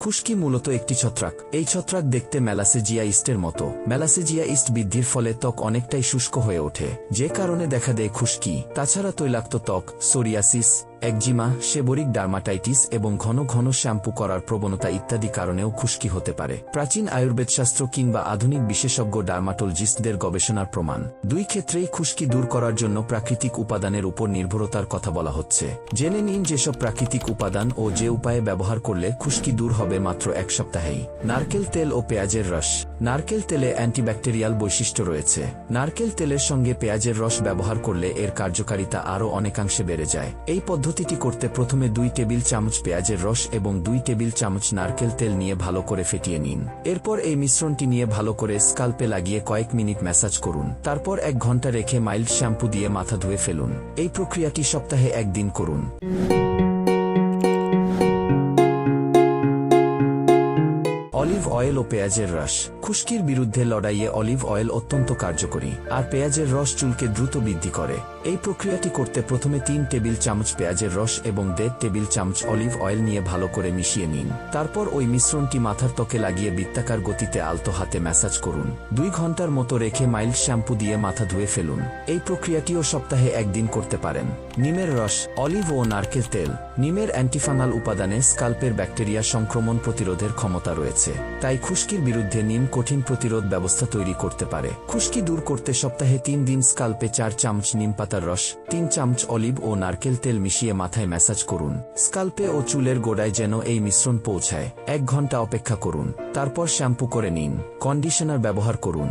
খুশকি মূলত একটি ছত্রাক। এই ছত্রাক দেখতে ম্যালাসেজিয়া ইস্টের মতো। ম্যালাসেজিয়া ইস্ট বৃদ্ধির ফলে ত্বক অনেকটাই শুষ্ক হয়ে ওঠে। যে কারণে দেখা দেয় খুশকি। তাছাড়া তৈলাক্ত ত্বক, সোরিয়াসিস একজিমা, সেবরিক ডার্মাটাইটিস এবং ঘন ঘন শ্যাম্পু করার প্রবণতা ইত্যাদি কারণেও খুশকি হতে পারে। প্রাচীন আয়ুর্বেদশাস্ত্র কিংবা আধুনিক বিশেষজ্ঞ ডার্মাটোলজিস্টদের গবেষণার প্রমাণ। দুই ক্ষেত্রেই খুশকি দূর করার জন্য প্রাকৃতিক উপাদানের উপর নির্ভরতার কথা বলা হচ্ছে। জেনে নিন যেসব প্রাকৃতিক উপাদান ও যে উপায়ে ব্যবহার করলে খুশকি দূর হবে মাত্র এক সপ্তাহেই। নারকেল তেল ও পেঁয়াজের রস। নারকেল তেলে অ্যান্টিব্যাকটেরিয়াল বৈশিষ্ট্য রয়েছে। নারকেল তেলের সঙ্গে পেঁয়াজের রস ব্যবহার করলে এর কার্যকারিতা আরও অনেকাংশে বেড়ে যায়। এই পদ্ধতিটি করতে প্রথমে দুই টেবিল চামচ পেঁয়াজের রস এবং দুই টেবিল চামচ নারকেল তেল নিয়ে ভালো করে ফেটিয়ে নিন। এরপর এই মিশ্রণটি নিয়ে ভালো করে স্কাল্পে লাগিয়ে কয়েক মিনিট ম্যাসাজ করুন। তারপর এক ঘণ্টা রেখে মাইল্ড শ্যাম্পু দিয়ে মাথা ধুয়ে ফেলুন। এই প্রক্রিয়াটি সপ্তাহে একদিন করুন। অলিভ অয়েল ও পেঁয়াজের রস। খুশকির বিরুদ্ধে লড়াইয়ে অলিভ অয়েল অত্যন্ত কার্যকরী, আর পেঁয়াজের রস চুলকে দ্রুত বৃদ্ধি করে। এই প্রক্রিয়াটি করতে প্রথমে তিন টেবিল চামচ পেঁয়াজের রস এবং দেড় টেবিল চামচ অলিভ অয়েল নিয়ে ভালো করে মিশিয়ে নিন। তারপর ওই মিশ্রণটি মাথার ত্বকে লাগিয়ে বৃত্তাকার গতিতে আলতো হাতে ম্যাসাজ করুন। দুই ঘণ্টার মতো রেখে মাইল্ড শ্যাম্পু দিয়ে মাথা ধুয়ে ফেলুন। এই প্রক্রিয়াটিও সপ্তাহে একদিন করতে পারেন। নিমের রস, অলিভ ও নারকেল তেল। নিমের অ্যান্টিফাঙ্গাল উপাদানে স্কাল্পের ব্যাকটেরিয়া সংক্রমণ প্রতিরোধের ক্ষমতা রয়েছে। তাই খুশকির বিরুদ্ধে নিম কঠিন প্রতিরোধ ব্যবস্থা তৈরি করতে পারে। খুশকি দূর করতে সপ্তাহে তিন দিন স্কাল্পে চার চামচ নিম পাতার রস, তিন চামচ অলিভ ও নারকেল তেল মিশিয়ে মাথায় ম্যাসাজ করুন। স্কাল্পে ও চুলের গোড়ায় যেন এই মিশ্রণ পৌঁছায়। এক ঘণ্টা অপেক্ষা করুন। তারপর শ্যাম্পু করে নিন। কন্ডিশনার ব্যবহার করুন।